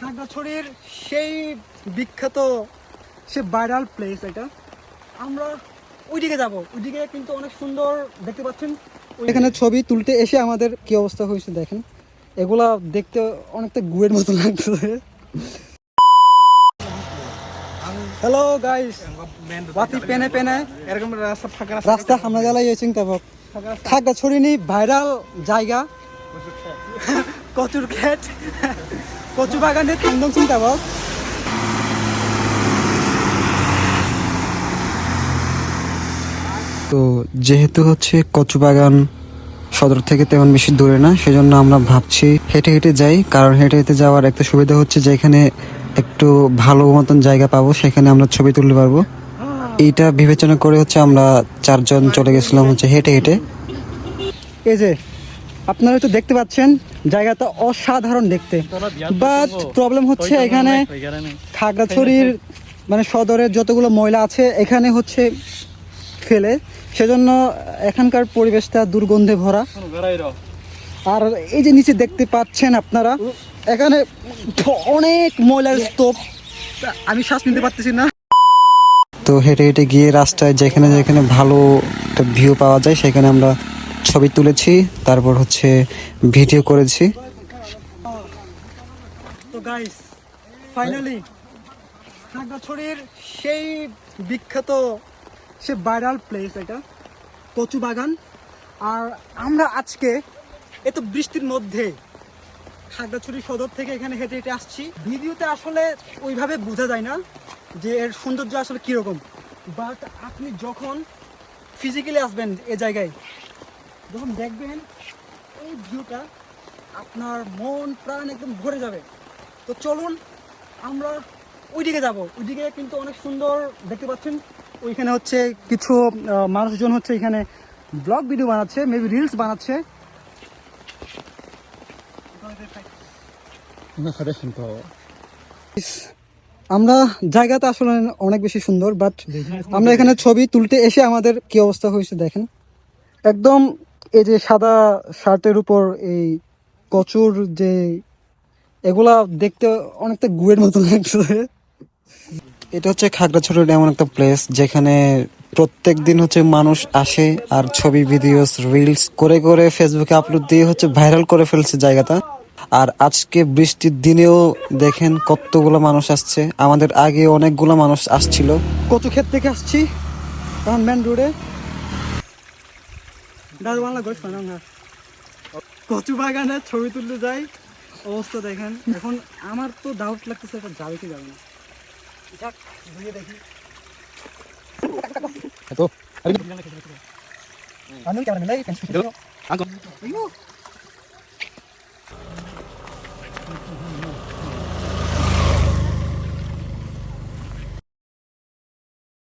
খাগড়াছড়ির সেই বিখ্যাত সে ভাইরাল প্লেস এটা আমরা ওইদিকে যাব। ওইদিকে কিন্তু অনেক সুন্দর দেখতে পাচ্ছেন। এখানে ছবি তুলতে এসে আমাদের কি অবস্থা হয়েছে দেখেন। এগুলা দেখতে অনেকটা গুয়ের মতো লাগতেছে। হ্যালো গাইস বাতি পেনে পেনে এরকম রাস্তা ফাঁকা রাস্তা। আমরা জ্বালাই চিন্তা ভাব। খাগড়াছড়িনি ভাইরাল জায়গা। কচুর ক্ষেত। কচু বাগানে একদম চিন্তা ভাব তো যেহেতু হচ্ছে কচুবাগান সদর থেকে তেমন বেশি দূরে না সেজন্য আমরা ভাবছি হেঁটে হেঁটে যাই। কারণ হেঁটে হেঁটে যাওয়ার একটা সুবিধা হচ্ছে যে এখানে একটু ভালো মতন জায়গা পাবো সেখানে আমরা ছবি তুলতে পারব। এইটা বিবেচনা করে হচ্ছে আমরা চারজন চলে গেছিলাম হচ্ছে হেঁটে হেঁটে। এই যে আপনারা তো দেখতে পাচ্ছেন, জায়গাটা অসাধারণ দেখতে। বাট প্রবলেম হচ্ছে এখানে খাগড়াছড়ির মানে সদরের যতগুলো ময়লা আছে, এখানে হচ্ছে ফেলে। সেজন্য এখানকার পরিবেশটা দুর্গন্ধে ভরা। আর এই যে নিচে দেখতে পাচ্ছেন আপনারা, এখানে অনেক ময়লার স্তূপ। আমি শ্বাস নিতে পারতেছি না। তো হেঁটে হেঁটে গিয়ে রাস্তায় যেখানে যেখানে ভালো একটা ভিউ পাওয়া যায়, সেখানে আমরা ছবি তুলেছি, তারপর হচ্ছে ভিডিও করেছি। তো গাইস ফাইনালি খাগড়াছড়ির সেই বিখ্যাত, সে ভাইরাল প্লেস এটা কচু বাগান আর আমরা আজকে এত বৃষ্টির মধ্যে খাগড়াছড়ি সদর থেকে এখানে হেঁটে হেঁটে আসছি। ভিডিওতে আসলে ওইভাবে বোঝা যায় না যে এর সৌন্দর্য আসলে কীরকম। বাট আপনি যখন ফিজিক্যালি আসবেন এ জায়গায় যখন দেখবেন এই ভিউটা আপনার মন প্রাণ একদম ভরে যাবে। তো চলুন আমরা ওইদিকে যাব। ওইদিকে কিন্তু অনেক সুন্দর দেখতে পাচ্ছেন? ওইখানে হচ্ছে কিছু মানুষজন হচ্ছে এখানে ব্লগ ভিডিও বানাচ্ছে মেবি রিলস বানাচ্ছে। আমরা জায়গাটা আসলে অনেক বেশি সুন্দর বাট আমরা এখানে ছবি তুলতে এসে আমাদের কি অবস্থা হয়েছে দেখেন। একদম এই যে সাদা শার্টের উপর এই কচুর যে এগুলা দেখতে অনেকটা গুয়ের মতো লাগছে। এটা হচ্ছে খাগড়াছড়ির এমন একটা প্লেস যেখানে প্রত্যেক দিন হচ্ছে মানুষ আসে আর ছবি ভিডিওস রিলস করে করে ফেসবুকে আপলোড দিয়ে হচ্ছে ভাইরাল করে ফেলছে জায়গাটা। আর আজকে বৃষ্টির দিনেও দেখেন কতগুলো মানুষ আসছে। আমাদের আগে অনেকগুলো মানুষ আসছিল। কচু ক্ষেত থেকে আসছি এখন মেন রোডে দারুবাংলা গোস না কচু বাগানে ছবি তুলতে যাই অবস্থা দেখেন এখন আমার তো ডাউট লাগতেছে এটা যাবে কি যাবে না দেখি